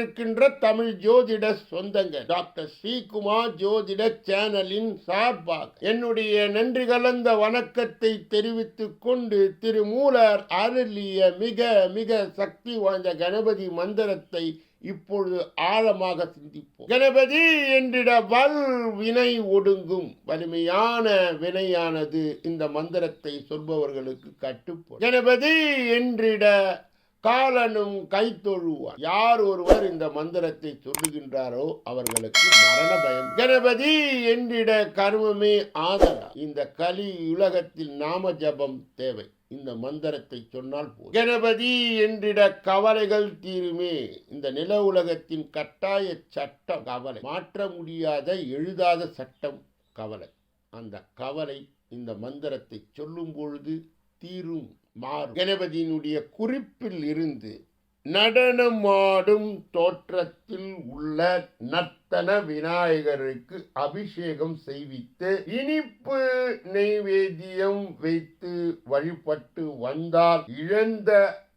கொண்டிருக்கின்ற தமிழ் ஜோதிட சொந்தங்க. டாக்டர் ஸ்ரீகுமார் ஜோதிட சேனலின் சார்பாக என்னுடைய நன்றி கலந்த வணக்கத்தை தெரிவித்துக் கொண்டு திருமூலர் அருளிய மிக மிக சக்தி வாய்ந்த கணபதி மந்திரத்தை இப்பொழுது ஆழமாக சிந்திப்போம். கணபதி என்றிட வல் வினை ஒடுங்கும். வலிமையான வினையானது இந்த மந்திரத்தை சொல்பவர்களுக்கு கட்டுப்போம் கணபதி என்றிட காலனும் கைத்தொழுவார் யார் ஒருவர் இந்த மந்திரத்தை சொல்லுகின்றாரோ அவர்களுக்கு மரண பயம். கணபதி என்றிட கர்மமே ஆதரா. இந்த கலி உலகத்தில் நாம ஜபம் தேவை. இந்த மந்திரத்தை சொன்னால் போதும். கணபதி என்றிட கவலைகள் தீருமே. இந்த நில உலகத்தின் கட்டாய சட்டம் கவலை. மாற்ற முடியாத எழுதாத சட்டம் கவலை. அந்த கவலை இந்த மந்திரத்தை சொல்லும் பொழுது தீரும். மா கணபதியினுடைய குறிப்பில் இருந்து நடனமாடும் தோற்றத்தில் உள்ள நர்த்தன விநாயகருக்கு அபிஷேகம் செய்வித்து இனிப்பு நெய்வேதியம் வைத்து வழிபட்டு வந்தால் இழந்த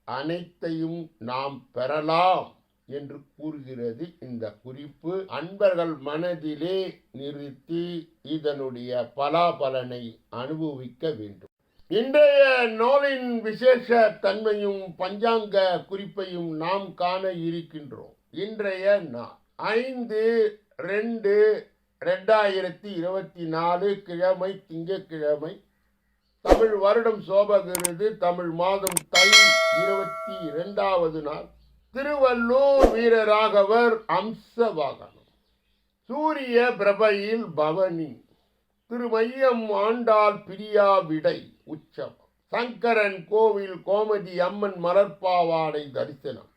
அனைத்தையும் நாம் பெறலாம் என்று கூறுகிறது இந்த குறிப்பு. அன்பர்கள் மனதிலே நிறுத்தி இதனுடைய பலாபலனை அனுபவிக்க வேண்டும். இன்றைய நூலின் விசேஷ தன்மையும் பஞ்சாங்க குறிப்பையும் நாம் காண இருக்கின்றோம். இன்றைய நாள் ஐந்து ரெண்டு ரெண்டாயிரத்தி இருபத்தி நாலு கிழமை திங்கட்கிழமை. தமிழ் வருடம் சோபகிருது தமிழ் மாதம் தை இருபத்தி இரண்டாவது நாள். திருவள்ளூர் வீரராகவர் அம்சவாகனம். சூரிய பிரபையில் பவனி. திருமையம் ஆண்டாள் பிரியா விடை. உச்சம். சங்கரன் கோவில் கோமதி அம்மன் மலர்பாவாடை தரிசனம்.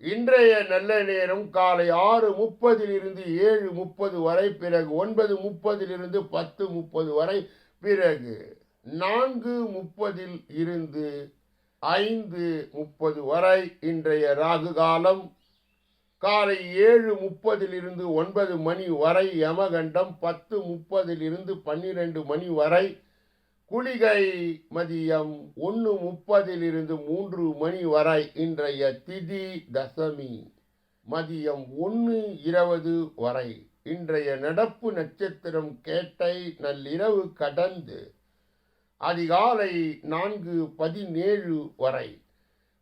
இன்றைய நல்ல நேரம் காலை ஆறு முப்பதிலிருந்து ஏழு முப்பது வரை பிறகு ஒன்பது முப்பதிலிருந்து பத்து முப்பது வரை பிறகு நான்கு முப்பதில் இருந்து ஐந்து முப்பது வரை இன்றைய ராகு காலம். காலை ஏழு முப்பதிலிருந்து ஒன்பது மணி வரை யமகண்டம் பத்து முப்பதிலிருந்து பன்னிரெண்டு மணி வரை குளிகை மதியம் ஒன்று முப்பதிலிருந்து மூன்று மணி வரை இன்றைய திதி தசமி. மதியம் ஒன்று இருபது வரை இன்றைய நடப்பு நட்சத்திரம் கேட்டை நள்ளிரவு கடந்து அதிகாலை நான்கு பதினேழு வரை.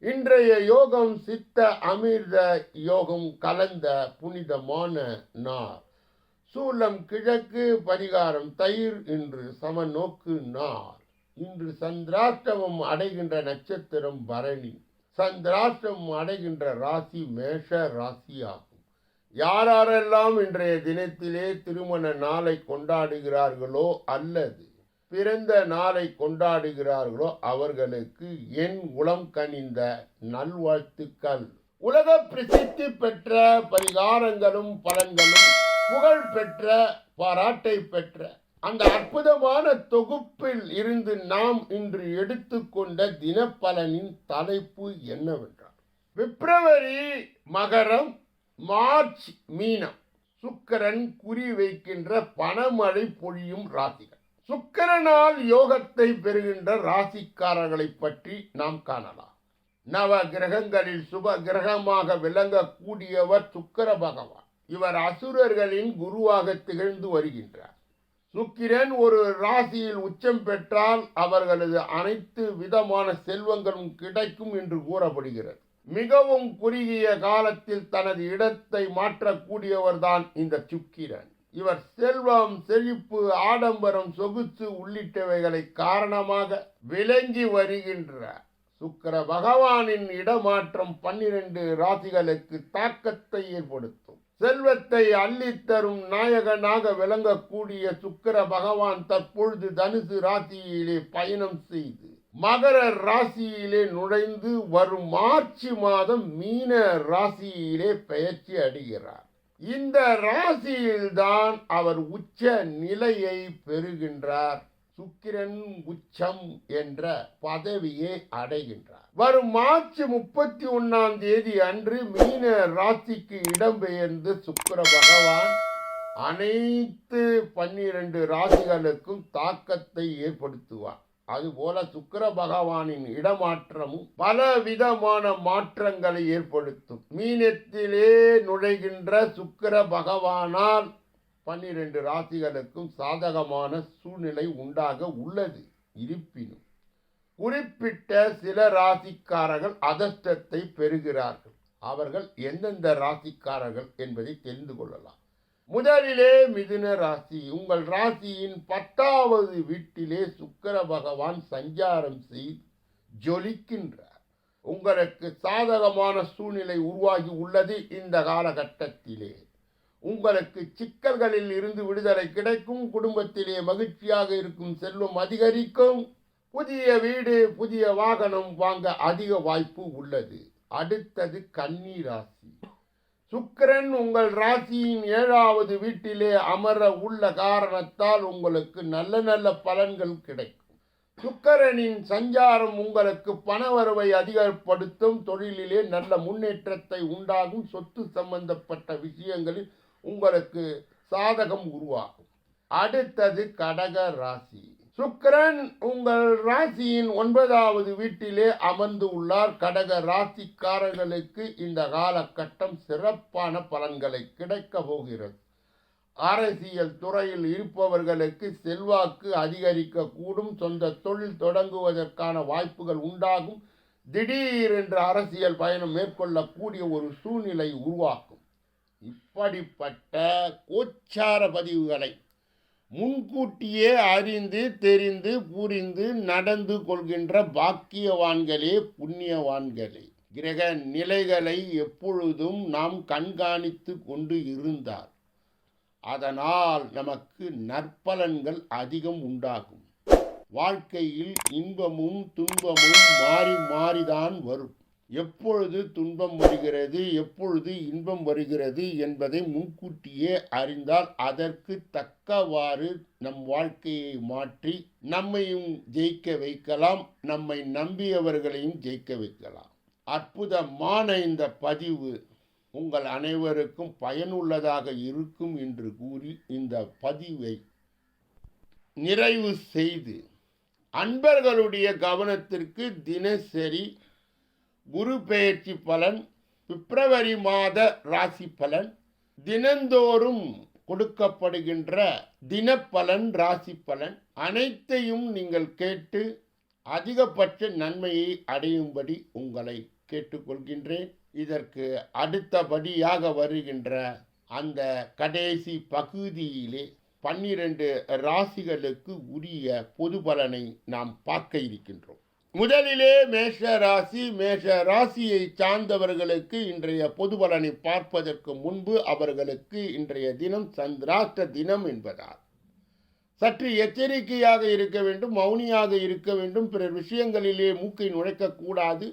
இன்றைய யோகம் சித்த அமிர்த யோகம் கலந்த புனிதமான நார் சூலம் கிழக்கு பரிகாரம் தயிர் இன்று சமநோக்கு நார். இன்று சந்திராஷ்டமம் அடைகின்ற நட்சத்திரம் பரணி. சந்திராஷ்டமம் அடைகின்ற ராசி மேஷ ராசியாகும். யாரெல்லாம் இன்றைய தினத்திலே திருமண நாளை கொண்டாடுகிறார்களோ அல்லது பிறந்த நாளை கொண்டாடுகிறார்களோ அவர்களுக்கு என் உளம் கனிந்த நல்வாழ்த்துக்கள். உலக பிரசித்தி பெற்ற பரிகாரங்களும் பலன்களும் புகழ் பெற்ற பாராட்டை பெற்ற அந்த அற்புதமான தொகுப்பில் இருந்து நாம் இன்று எடுத்துக்கொண்ட தினப்பலனின் தலைப்பு என்னவென்றால் பிப்ரவரி மகரம் மார்ச் மீனம். சுக்கிரன் குறி வைக்கின்ற பணமழை பொழியும் ராசிகள். சுக்கிரனால் யோகத்தை பெறுகின்ற ராசிக்காரர்களை பற்றி நாம் காணலாம். நவ கிரகங்களில் சுப கிரகமாக விளங்கக்கூடியவர் சுக்கிர பகவான். இவர் அசுரர்களின் குருவாக திகழ்ந்து வருகின்றார். சுக்கிரன் ஒரு ராசியில் உச்சம் பெற்றால் அவர்களது அனைத்து விதமான செல்வங்களும் கிடைக்கும் என்று கூறப்படுகிறது. மிகவும் குறுகிய காலத்தில் தனது இடத்தை மாற்றக்கூடியவர்தான் இந்த சுக்கிரன். இவர் செல்வம் செழிப்பு ஆடம்பரம் சொகுசு உள்ளிட்டவைகளை காரணமாக விளங்கி வருகின்ற சுக்கிர பகவானின் இடமாற்றம் பன்னிரண்டு ராசிகளுக்கு தாக்கத்தை ஏற்படுத்தும். செல்வத்தை அள்ளித்தரும் நாயகனாக விளங்கக்கூடிய சுக்கிர பகவான் தற்பொழுது தனுசு ராசியிலே பயணம் செய்து மகர ராசியிலே நுழைந்து வரும் மார்ச் மாதம் மீன ராசியிலே பெயர்ச்சி அடைகிறார். இந்த ராசியில்தான் அவர் உச்ச நிலையை பெறுகின்றார். சுக்கிரன் உச்சம் என்ற பதவியை அடைகின்றார். வரும் மார்ச் முப்பத்தி ஒன்னாம் தேதி அன்று மீன ராசிக்கு இடம்பெயர்ந்து சுக்கர பகவான் அனைத்து பன்னிரண்டு ராசிகளுக்கும் தாக்கத்தை ஏற்படுத்துவார். அதுபோல சுக்கர பகவானின் இடமாற்றமும் பல விதமான மாற்றங்களை ஏற்படுத்தும். மீனத்திலே நுழைகின்ற சுக்கர பகவானால் பன்னிரண்டு ராசிகளுக்கும் சாதகமான சூழ்நிலை உண்டாக உள்ளது. இருப்பினும் குறிப்பிட்ட சில ராசிக்காரர்கள் அதஷ்டத்தை பெறுகிறார்கள். அவர்கள் எந்தெந்த ராசிக்காரர்கள் என்பதை தெரிந்து கொள்ளலாம். முதலிலே மிதுன ராசி. உங்கள் ராசியின் பத்தாவது வீட்டிலே சுக்கர பகவான் சஞ்சாரம் செய்து ஜொலிக்கின்றார். உங்களுக்கு சாதகமான சூழ்நிலை உருவாகி உள்ளது இந்த காலகட்டத்திலே. உங்களுக்கு சிக்கல்களில் இருந்து விடுதலை கிடைக்கும் குடும்பத்திலே மகிழ்ச்சியாக இருக்கும் செல்வம் அதிகரிக்கும். புதிய வீடு புதிய வாகனம் வாங்க அதிக வாய்ப்பு உள்ளது. அடுத்தது கன்னி ராசி. சுக்கிரன் உங்கள் ராசியின் ஏழாவது வீட்டிலே அமர உள்ள காரணத்தால் உங்களுக்கு நல்ல நல்ல பலன்கள் கிடைக்கும். சுக்கிரனின் சஞ்சாரம் உங்களுக்கு பணவரவை அதிகப்படுத்தும். தொழிலிலே நல்ல முன்னேற்றத்தை உண்டாகும். சொத்து சம்பந்தப்பட்ட விஷயங்களில் உங்களுக்கு சாதகம் உருவாகும். அடுத்தது கடக ராசி. சுக்கரன் உங்கள் ராசியின் ஒன்பதாவது வீட்டிலே அமர்ந்து உள்ளார். கடக ராசிக்காரர்களுக்கு இந்த காலகட்டம் சிறப்பான பலன்களை கிடைக்க போகிறது. அரசியல் துறையில் இருப்பவர்களுக்கு செல்வாக்கு அதிகரிக்க கூடும் சொந்த தொழில் தொடங்குவதற்கான வாய்ப்புகள் உண்டாகும். திடீரென்று அரசியல் பயணம் மேற்கொள்ளக்கூடிய ஒரு சூழ்நிலை உருவாக்கும். இப்படிப்பட்ட கோச்சார பதிவுகளை முன்கூட்டியே அறிந்து தெரிந்து புரிந்து நடந்து கொள்கின்ற பாக்கியவான்களே புண்ணியவான்களே. கிரக நிலைகளை எப்பொழுதும் நாம் கண்காணித்து கொண்டு இருந்தார் அதனால் நமக்கு நற்பலன்கள் அதிகம் உண்டாகும். வாழ்க்கையில் இன்பமும் துன்பமும் மாறி மாறிதான் வரும். எப்பொழுது துன்பம் வருகிறது எப்பொழுது இன்பம் வருகிறது என்பதை முன்கூட்டியே அறிந்தால் அதற்கு தக்கவாறு நம் வாழ்க்கையை மாற்றி நம்மையும் ஜெயிக்க வைக்கலாம் நம்மை நம்பியவர்களையும் ஜெயிக்க வைக்கலாம். அற்புதமான இந்த பதிவு உங்கள் அனைவருக்கும் பயனுள்ளதாக இருக்கும் என்று கூறி இந்த பதிவை நிறைவு செய்து அன்பர்களுடைய கவனத்திற்கு தினசரி குரு பெயர்ச்சி பலன் பிப்ரவரி மாத ராசி பலன் தினந்தோறும் கொடுக்கப்படுகின்ற தினப்பலன் ராசி பலன் அனைத்தையும் நீங்கள் கேட்டு அதிகபட்ச நன்மையை அடையும்படி உங்களை கேட்டுக்கொள்கின்றேன். இதற்கு அடுத்தபடியாக வருகின்ற அந்த கடைசி பகுதியிலே பன்னிரண்டு ராசிகளுக்கு உரிய பொது பலனை நாம் பார்க்க இருக்கின்றோம். முதலிலே மேஷ ராசி மேஷ ராசியை சார்ந்தவர்களுக்கு இன்றைய பொது பலனை பார்ப்பதற்கு முன்பு அவர்களுக்கு இன்றைய தினம் சந்திராஷ்ட தினம் என்பதால். சற்று எச்சரிக்கையாக இருக்க வேண்டும் மௌனியாக இருக்க வேண்டும். பிறர் விஷயங்களிலே மூக்கை நுழைக்கக்கூடாது.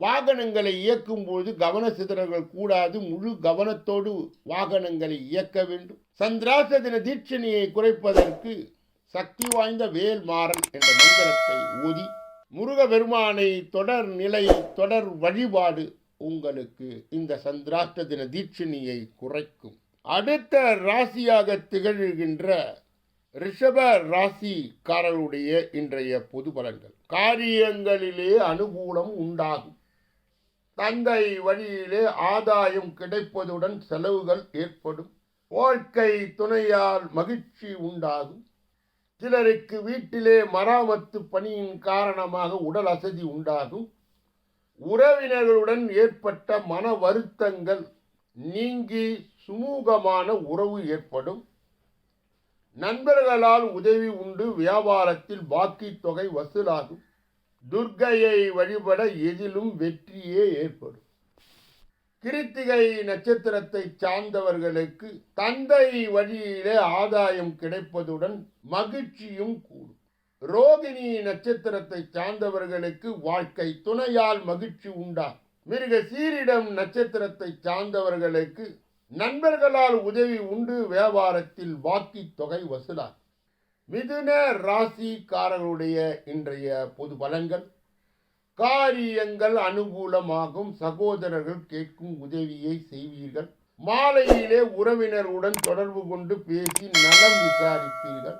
வாகனங்களை இயக்கும்போது கவன சிதறல்கள் கூடாது. முழு கவனத்தோடு வாகனங்களை இயக்க வேண்டும். சந்திராச தின தீட்சணியை குறைப்பதற்கு சக்தி வாய்ந்த வேல் மாறன் என்ற மந்திரத்தை ஓதி முருக பெருமானை தொடர் நிலை தொடர் வழிபாடு உங்களுக்கு இந்த சந்திராஷ்ட தின தீட்சணியை குறைக்கும். அடுத்த ராசியாக திகழ்கின்ற ரிஷப ராசிக்காரருடைய இன்றைய பொது பலன்கள். காரியங்களிலே அனுகூலம் உண்டாகும். தந்தை வழியிலே ஆதாயம் கிடைப்பதுடன் செலவுகள் ஏற்படும். வாழ்க்கை துணையால் மகிழ்ச்சி உண்டாகும். சிலருக்கு வீட்டிலே மராமத்து பணியின் காரணமாக உடல் அசதி உண்டாகும். உறவினர்களுடன் ஏற்பட்ட மன வருத்தங்கள் நீங்கி சுமூகமான உறவு ஏற்படும். நண்பர்களால் உதவி உண்டு வியாபாரத்தில் பாக்கி தொகை வசூலாகும். துர்க்கையை வழிபட எதிலும் வெற்றியே ஏற்படும். கிருத்திகை நட்சத்திரத்தை சார்ந்தவர்களுக்கு தந்தை வழியிலே ஆதாயம் கிடைப்பதுடன் மகிழ்ச்சியும் கூடும். ரோகிணி நட்சத்திரத்தை சார்ந்தவர்களுக்கு வாழ்க்கை துணையால் மகிழ்ச்சி உண்டாகும். மிருக சீரிடம் நட்சத்திரத்தை சார்ந்தவர்களுக்கு நண்பர்களால் உதவி உண்டு வியாபாரத்தில் வாக்கி தொகை வசூலாகும். மிதுன ராசிக்காரர்களுடைய இன்றைய பொது பலன்கள்? காரியங்கள் அனுகூலமாகும். சகோதரர்கள் கேட்கும் உதவியை செய்வீர்கள். மாலையிலே உறவினருடன் தொடர்பு கொண்டு பேசி நலம் விசாரிப்பீர்கள்.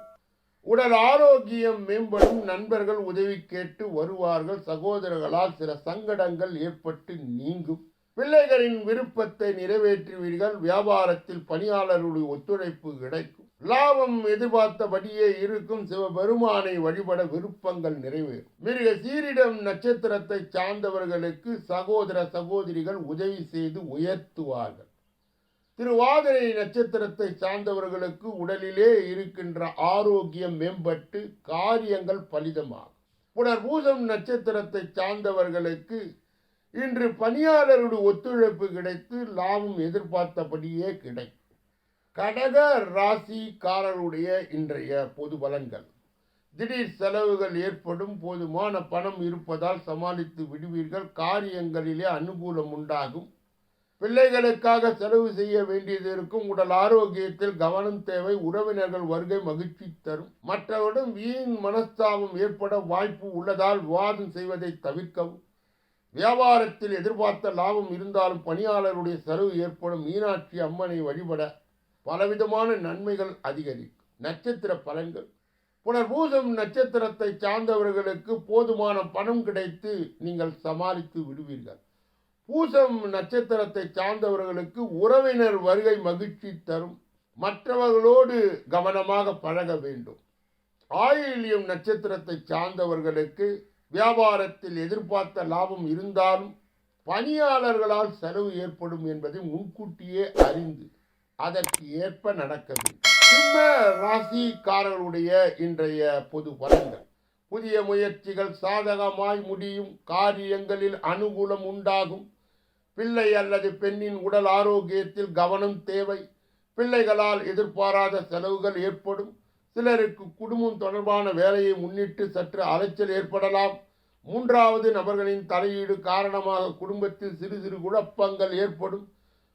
உடல் ஆரோக்கியம் மேம்படும். நண்பர்கள் உதவி கேட்டு வருவார்கள். சகோதரர்களால் சில சங்கடங்கள் ஏற்பட்டு நீங்கும். பிள்ளைகளின் விருப்பத்தை நிறைவேற்றுவீர்கள். வியாபாரத்தில் பணியாளர்களுடைய ஒத்துழைப்பு கிடைக்கும். லாபம் எதிர்பார்த்தபடியே இருக்கும் சிவபெருமானை வழிபட விருப்பங்கள் நிறைவேறும். மிருக சீரிடம் நட்சத்திரத்தை சார்ந்தவர்களுக்கு சகோதர சகோதரிகள் உதவி செய்து உயர்த்துவார்கள். திருவாதிரை நட்சத்திரத்தை சார்ந்தவர்களுக்கு உடலிலே இருக்கின்ற ஆரோக்கியம் மேம்பட்டு காரியங்கள் பலிதமாகும். புனர்பூசம் நட்சத்திரத்தை சார்ந்தவர்களுக்கு இன்று பணியாளர்களுடைய ஒத்துழைப்பு கிடைத்து லாபம் எதிர்பார்த்தபடியே கிடைக்கும். கடக ராசிக்காரருடைய இன்றைய பொது பலன்கள். திடீர் செலவுகள் ஏற்படும் போதுமான பணம் இருப்பதால் சமாளித்து விடுவீர்கள். காரியங்களிலே அனுகூலம் உண்டாகும். பிள்ளைகளுக்காக செலவு செய்ய வேண்டியது இருக்கும். உடல் ஆரோக்கியத்தில் கவனம் தேவை. உறவினர்கள் வருகை மகிழ்ச்சி தரும். மற்றவரிடம் வீண் மனஸ்தாபம் ஏற்பட வாய்ப்பு உள்ளதால் விவாதம் செய்வதை தவிர்க்கவும். வியாபாரத்தில் எதிர்பார்த்த லாபம் இருந்தாலும் பணியாளருடைய செலவு ஏற்படும். மீனாட்சி அம்மனை வழிபட பலவிதமான நன்மைகள் அதிகரிக்கும். நட்சத்திர பலன்கள். புனர்பூசம் நட்சத்திரத்தை சார்ந்தவர்களுக்கு போதுமான பணம் கிடைத்து நீங்கள் சமாளித்து விடுவீர்கள். பூசம் நட்சத்திரத்தை சார்ந்தவர்களுக்கு உறவினர் வருகை மகிழ்ச்சி தரும். மற்றவர்களோடு கவனமாக பழக வேண்டும். ஆயில்யம் நட்சத்திரத்தை சார்ந்தவர்களுக்கு வியாபாரத்தில் எதிர்பார்த்த லாபம் இருந்தாலும் பணியாளர்களால் செலவு ஏற்படும் என்பதை முன்கூட்டியே அறிந்து அதற்கு ஏற்ப நடக்குது சிம்ம ராசிக்காரர்களுடைய இன்றைய பொது பலன்கள். புதிய முயற்சிகள் சாதகமாய் முடியும். காரியங்களில் அனுகூலம் உண்டாகும். பிள்ளை அல்லது பெண்ணின் உடல் ஆரோக்கியத்தில் கவனம் தேவை. பிள்ளைகளால் எதிர்பாராத செலவுகள் ஏற்படும். சிலருக்கு குடும்பம் தொடர்பான வேலையை முன்னிட்டு சற்று அலைச்சல் ஏற்படலாம். மூன்றாவது நபர்களின் தலையீடு காரணமாக குடும்பத்தில் சிறு சிறு குழப்பங்கள் ஏற்படும்.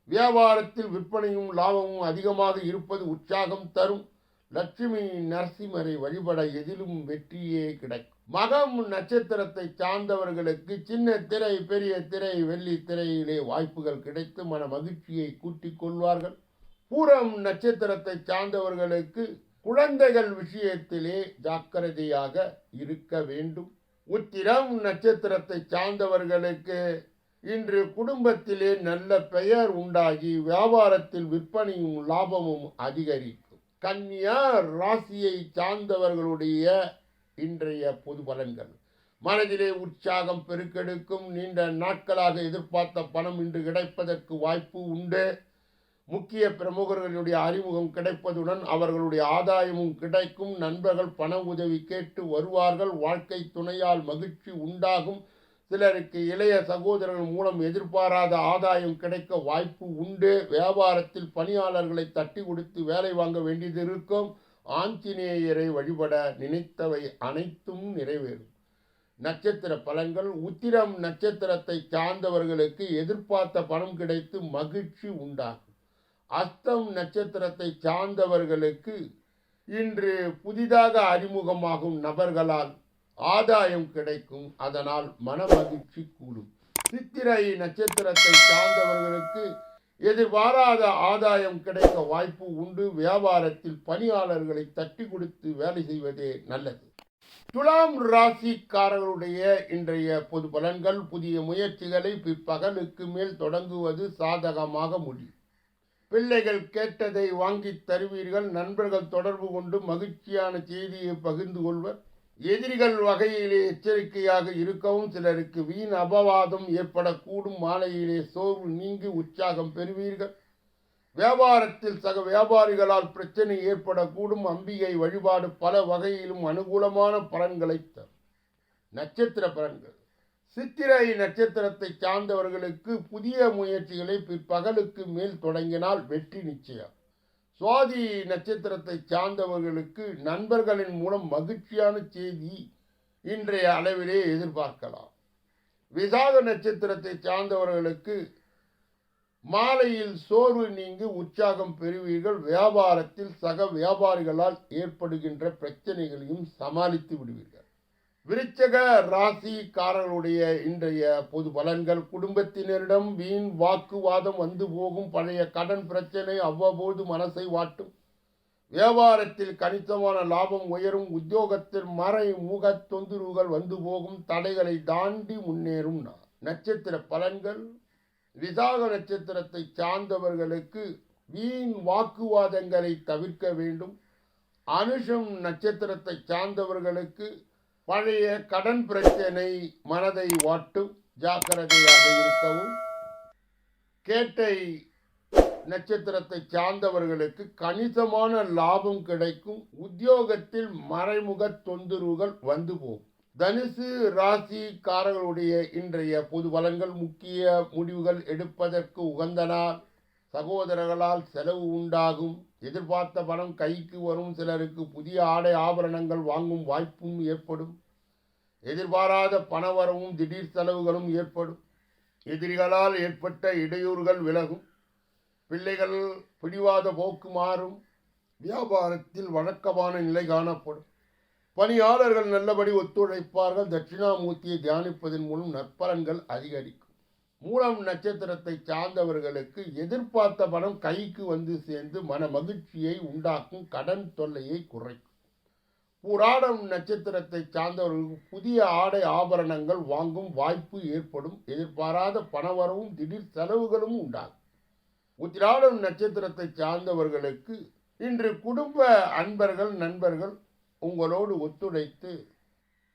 வியாபாரத்தில் விற்பனையும் லாபமும் அதிகமாக இருப்பது உற்சாகம் தரும். லட்சுமி நரசிம்மரை வழிபட எதிலும் வெற்றியே கிடைக்கும். மகம் நட்சத்திரத்தை சார்ந்தவர்களுக்கு சின்ன திரை பெரிய திரை வெள்ளி திரையிலே வாய்ப்புகள் கிடைத்து மன மகிழ்ச்சியை கூட்டிக் கொள்வார்கள். பூரம் நட்சத்திரத்தை சார்ந்தவர்களுக்கு குழந்தைகள் விஷயத்திலே ஜாக்கிரதையாக இருக்க வேண்டும். உத்திரம் நட்சத்திரத்தை சார்ந்தவர்களுக்கு இன்று குடும்பத்திலே நல்ல பெயர் உண்டாகி வியாபாரத்தில் விற்பனையும் லாபமும் அதிகரிக்கும். கன்னியா ராசியை சார்ந்தவர்களுடைய இன்றைய பொது பலன்கள். மனதிலே உற்சாகம் பெருக்கெடுக்கும் நீண்ட நாட்களாக எதிர்பார்த்த பணம் இன்று கிடைப்பதற்கு வாய்ப்பு உண்டு. முக்கிய பிரமுகர்களுடைய அறிமுகம் கிடைப்பதுடன் அவர்களுடைய ஆதாயமும் கிடைக்கும். நண்பர்கள் பண உதவி கேட்டு வருவார்கள். வாழ்க்கை துணையால் மகிழ்ச்சி உண்டாகும். சிலருக்கு இளைய சகோதரர்கள் மூலம் எதிர்பாராத ஆதாயம் கிடைக்க வாய்ப்பு உண்டு. வியாபாரத்தில் பணியாளர்களை தட்டி கொடுத்து வேலை வாங்க வேண்டியது இருக்கும். ஆஞ்சநேயரை வழிபட நினைத்தவை அனைத்தும் நிறைவேறும். நட்சத்திர பலன்கள் உத்திரம் நட்சத்திரத்தை சார்ந்தவர்களுக்கு எதிர்பார்த்த பணம் கிடைத்து மகிழ்ச்சி உண்டாகும். அஸ்தம் நட்சத்திரத்தை சார்ந்தவர்களுக்கு இன்று புதிதாக அறிமுகமாகும் நபர்களால் ஆதாயம் கிடைக்கும். அதனால் மனமகிழ்ச்சி கூடும். சித்திரை நட்சத்திரத்தை சார்ந்தவர்களுக்கு எதிர்பாராத ஆதாயம் கிடைக்க வாய்ப்பு உண்டு. வியாபாரத்தில் பணியாளர்களை தட்டி கொடுத்து வேலை செய்வதே நல்லது. துலாம் ராசிக்காரர்களுடைய இன்றைய பொது பலன்கள் புதிய முயற்சிகளை பிற்பகலுக்கு மேல் தொடங்குவது சாதகமாக முடியும். பிள்ளைகள் கேட்டதை வாங்கித் தருவீர்கள். நண்பர்கள் தொடர்பு கொண்டு மகிழ்ச்சியான செய்தியை பகிர்ந்து கொள்வர். எதிரிகள் வகையிலே எச்சரிக்கையாக இருக்கவும் சிலருக்கு வீண் அபவாதம் ஏற்படக்கூடும். மாலையிலே சோர்வு நீங்கி உற்சாகம் பெறுவீர்கள். வியாபாரத்தில் சக வியாபாரிகளால் பிரச்சனை ஏற்படக்கூடும். அம்பிகை வழிபாடு பல வகையிலும் அனுகூலமான பலன்களை தரும். நட்சத்திர பலன்கள். சித்திரை நட்சத்திரத்தை சார்ந்தவர்களுக்கு புதிய முயற்சிகளை பிற்பகலுக்கு மேல் தொடங்கினால் வெற்றி நிச்சயம். சுவாதி நட்சத்திரத்தை சார்ந்தவர்களுக்கு நண்பர்களின் மூலம் மகிழ்ச்சியான செய்தி இன்றைய அளவிலே எதிர்பார்க்கலாம். விசாக நட்சத்திரத்தை சார்ந்தவர்களுக்கு மாலையில் சோர்வு நீங்கி உற்சாகம் பெறுவீர்கள். வியாபாரத்தில் சக வியாபாரிகளால் ஏற்படுகின்ற பிரச்சனைகளையும் சமாளித்து விடுவீர்கள். விருச்சக ராசிக்காரர்களுடைய இன்றைய பொது பலன்கள். குடும்பத்தினரிடம் வீண் வாக்குவாதம் வந்து போகும். பழைய கடன் பிரச்சனை அவ்வப்போது மனசை வாட்டும். வியாபாரத்தில் கணிசமான லாபம் உயரும். உத்தியோகத்தில் மறைமுக தொந்தரவுகள் வந்து போகும். தடைகளை தாண்டி முன்னேறும் நட்சத்திர பலன்கள். விசாக நட்சத்திரத்தை சார்ந்தவர்களுக்கு வீண் வாக்குவாதங்களை தவிர்க்க வேண்டும். அனுஷம் நட்சத்திரத்தை சார்ந்தவர்களுக்கு பழைய கடன் பிரச்சனை மனதை வாட்டும் ஜாக்கிரதையாக இருக்கவும். கேட்டை நட்சத்திரத்தை சார்ந்தவர்களுக்கு கணிசமான லாபம் கிடைக்கும். உத்தியோகத்தில் மறைமுக தொந்தரவுகள் வந்து போகும். தனுசு ராசிக்காரர்களுடைய இன்றைய பொது பலன்கள் முக்கிய முடிவுகள் எடுப்பதற்கு உகந்த நாள் சகோதரர்களால் செலவு உண்டாகும். எதிர்பார்த்த பணம் கைக்கு வரும். சிலருக்கு புதிய ஆடை ஆபரணங்கள் வாங்கும் வாய்ப்பும் ஏற்படும். எதிர்பாராத பணவரவும் திடீர் செலவுகளும் ஏற்படும். எதிரிகளால் ஏற்பட்ட இடையூறுகள் விலகும். பிள்ளைகள் பிடிவாத போக்கு மாறும். வியாபாரத்தில் வழக்கமான நிலை காணப்படும். பணியாளர்கள் நல்லபடி ஒத்துழைப்பார்கள். தட்சிணாமூர்த்தியை தியானிப்பதன் மூலம் நற்பலன்கள் அதிகரிக்கும். மூலம் நட்சத்திரத்தை சார்ந்தவர்களுக்கு எதிர்பார்த்த பணம் கைக்கு வந்து சேர்ந்து மன மகிழ்ச்சியை உண்டாக்கும் கடன் தொல்லையை குறைக்கும். புராணம் நட்சத்திரத்தை சார்ந்தவர்களுக்கு புதிய ஆடை ஆபரணங்கள் வாங்கும் வாய்ப்பு ஏற்படும். எதிர்பாராத பணவரவும் திடீர் செலவுகளும் உண்டாகும். உத்திராடம் நட்சத்திரத்தை சார்ந்தவர்களுக்கு இன்று குடும்ப அன்பர்கள் நண்பர்கள் உங்களோடு ஒத்துழைத்து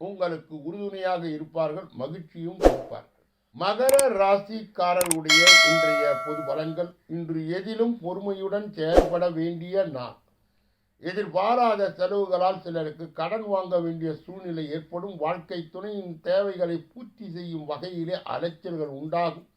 உங்களுக்கு உறுதுணையாக இருப்பார்கள் மகிழ்ச்சியும் இருப்பார்கள் மகர ராசிக்காரர்களுடைய இன்றைய பொது பலன்கள் இன்று எதிலும் பொறுமையுடன் செயல்பட வேண்டிய நான் எதிர்பாராத செலவுகளால் சிலருக்கு கடன் வாங்க வேண்டிய சூழ்நிலை ஏற்படும். வாழ்க்கை துணையின் தேவைகளை பூர்த்தி செய்யும் வகையிலே அலைச்சல்கள் உண்டாகும்.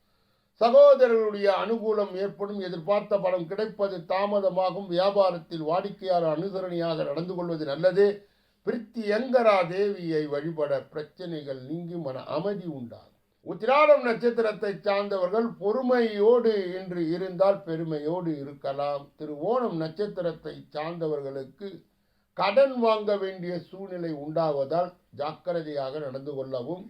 சகோதரர்களுடைய அனுகூலம் ஏற்படும். எதிர்பார்த்த பலம் கிடைப்பது தாமதமாகும். வியாபாரத்தில் வாடிக்கையாளர் அனுசரணையாக நடந்து கொள்வது நல்லது. பிரித்தியங்கரா தேவியை வழிபட பிரச்சனைகள் நீங்கி மன அமைதி உண்டாகும். உத்திராடம் நட்சத்திரத்தை சார்ந்தவர்கள் பொறுமையோடு இன்று இருந்தால் பெருமையோடு இருக்கலாம். திரு ஓணம் நட்சத்திரத்தை சார்ந்தவர்களுக்கு கடன் வாங்க வேண்டிய சூழ்நிலை உண்டாவதால் ஜாக்கிரதையாக நடந்து கொள்ளவும்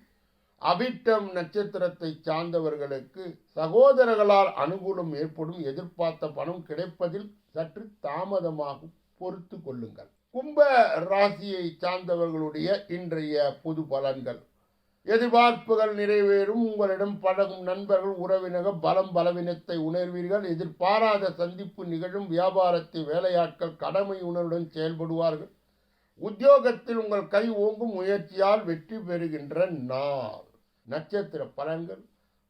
அபிட்டம் நட்சத்திரத்தை சார்ந்தவர்களுக்கு சகோதரர்களால் அனுகூலம் ஏற்படும் எதிர்பார்த்த பணம் கிடைப்பதில் சற்று தாமதமாக பொறுத்து கொள்ளுங்கள். கும்ப ராசியை சார்ந்தவர்களுடைய இன்றைய பொது பலன்கள். எதிர்பார்ப்புகள் நிறைவேறும். உங்களிடம் பழகும் நண்பர்கள் உறவினர்கள் பலம் பலவீனத்தை உணர்வீர்கள். எதிர்பாராத சந்திப்பு நிகழும். வியாபாரத்தை வேலையாட்கள் கடமை உணர்வுடன் செயல்படுவார்கள். உத்தியோகத்தில் உங்கள் கை ஓங்கும் முயற்சியால் வெற்றி பெறுகின்ற நாள். நட்சத்திர பலன்கள்.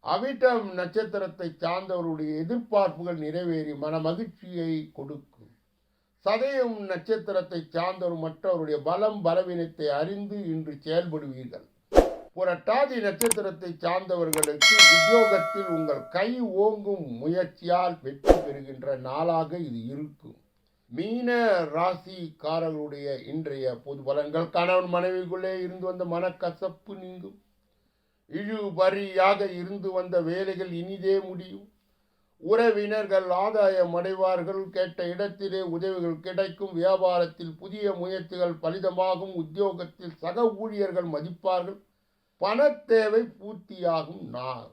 அவிட்டம் நட்சத்திரத்தை சார்ந்தவருடைய எதிர்பார்ப்புகள் நிறைவேறி மன மகிழ்ச்சியை கொடுக்கும். சதயம் நட்சத்திரத்தை சார்ந்தவர் மற்றவருடைய பலம் பலவீனத்தை அறிந்து இன்று செயல்படுவீர்கள். புரட்டாதி நட்சத்திரத்தை சார்ந்தவர்களுக்கு உத்தியோகத்தில் உங்கள் கை ஓங்கும் முயற்சியால் வெற்றி பெறுகின்ற நாளாக இது இருக்கும். மீன ராசிக்காரர்களுடைய இன்றைய பொது பலன்கள். கணவன் மனைவிக்குள்ளே இருந்து வந்த மனக்கசப்பு நீங்கும். இழுபறியாக இருந்து வந்த வேலைகள் இனிதே முடியும். உறவினர்கள் ஆதாயம் அடைவார்கள். கேட்ட இடத்திலே உதவிகள் கிடைக்கும். வியாபாரத்தில் புதிய முயற்சிகள் பலிதமாகும். உத்தியோகத்தில் சக ஊழியர்கள் மதிப்பார்கள். பணத்தேவை பூர்த்தியாகும் நாள்.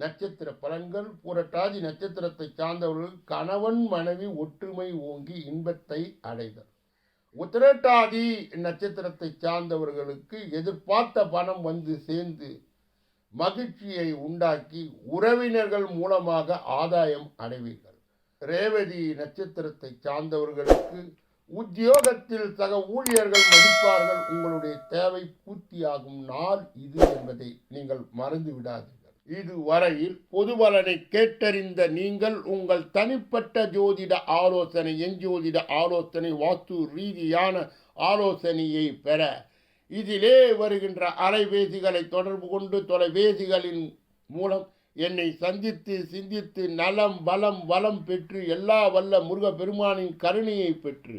நட்சத்திர பலன்கள் புரட்டாதி நட்சத்திரத்தை சார்ந்தவர்கள் கணவன் மனைவி ஒற்றுமை ஓங்கி இன்பத்தை அடைதல். உத்திரட்டாதி நட்சத்திரத்தை சார்ந்தவர்களுக்கு எதிர்பார்த்த பணம் வந்து சேர்ந்து மகிழ்ச்சியை உண்டாக்கி உறவினர்கள் மூலமாக ஆதாயம் அடைவீர்கள். ரேவதி நட்சத்திரத்தை சார்ந்தவர்களுக்கு உத்தியோகத்தில் சக ஊழியர்கள் மதிப்பார்கள். உங்களுடைய தேவை பூர்த்தியாகும் நாள் இது என்பதை நீங்கள் மறந்து விடாதீர்கள். இதுவரையில் பொதுபலனை கேட்டறிந்த நீங்கள் உங்கள் தனிப்பட்ட ஜோதிட ஆலோசனை எஞ்சோதிட ஆலோசனை வாஸ்து ரீதியான ஆலோசனையை பெற இதிலே வருகின்ற அலைபேசிகளை தொடர்பு கொண்டு தொலைபேசிகளின் மூலம் என்னை சந்தித்து சிந்தித்து நலம் பலம் வளம் பெற்று எல்லா வல்ல முருக பெருமானின் கருணையை பெற்று